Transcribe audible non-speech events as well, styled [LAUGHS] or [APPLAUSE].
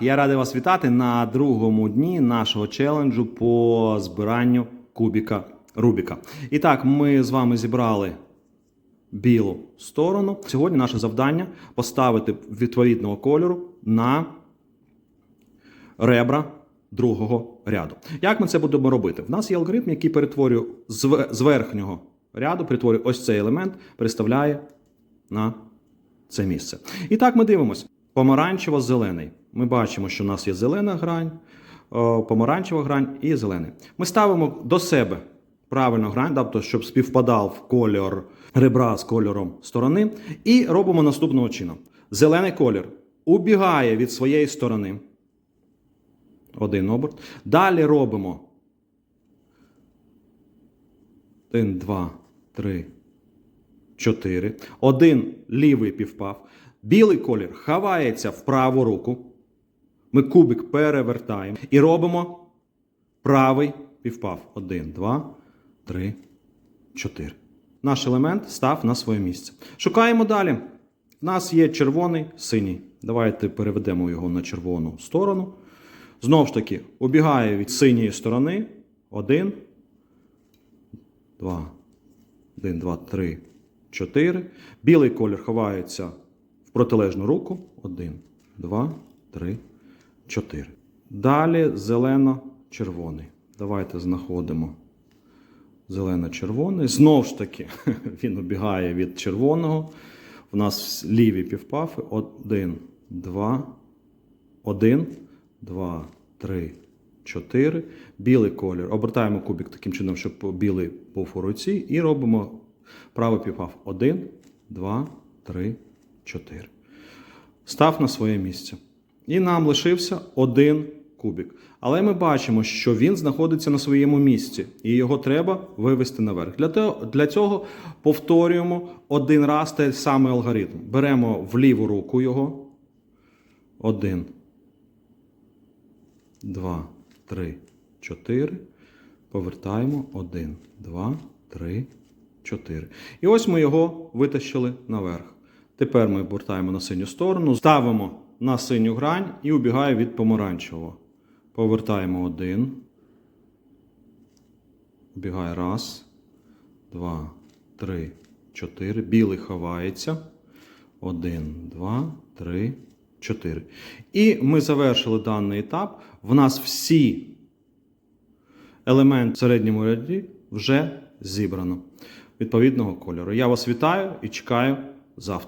я радий вас вітати на другому дні нашого челенджу по збиранню кубіка Рубіка. І так, ми з вами зібрали білу сторону. Сьогодні наше завдання поставити відповідного кольору на ребра другого ряду. Як ми це будемо робити? В нас є алгоритм, який перетворює з верхнього ряду, перетворює ось цей елемент, переставляє на це місце. І так ми дивимося. Помаранчево-зелений. Ми бачимо, що в нас є зелена грань, помаранчева грань і зелений. Ми ставимо до себе правильну грань, тобто, щоб співпадав кольор ребра з кольором сторони, і робимо наступного чином. Зелений колір убігає від своєї сторони. Один оберт. Далі робимо 1, 2, 3, 4. Один лівий півпав. Білий колір ховається в праву руку. Ми кубик перевертаємо і робимо правий півпав. 1, 2, 3, 4. Наш елемент став на своє місце. Шукаємо далі. У нас є червоний, синій. Давайте переведемо його на червону сторону. Знову ж таки, убігає від синьої сторони. Один, два, один, два, три, чотири. Білий колір ховається в протилежну руку. Один, два, три, чотири. Далі зелено-червоний. Давайте знаходимо зелено-червоний. Знову ж таки, [LAUGHS] він убігає від червоного. У нас ліві півпафи. Один, два, один, два, три, чотири. Білий колір. Обертаємо кубик таким чином, щоб білий був у руці. І робимо правий півпав. Один, два, три, чотири. Став на своє місце. І нам лишився один кубик. Але ми бачимо, що він знаходиться на своєму місці, і його треба вивести наверх. Для цього повторюємо один раз той самий алгоритм. Беремо в ліву руку його. Один, два, три, чотири. Повертаємо. Один, два, три, чотири. І ось ми його витащили наверх. Тепер ми обертаємо на синю сторону, ставимо на синю грань і убігає від помаранчевого. Повертаємо один. Убігає раз, два, три, чотири. Білий ховається. Один, два, три, чотири. І ми завершили даний етап. В нас всі елементи в середньому ряді вже зібрано відповідного кольору. Я вас вітаю і чекаю завтра.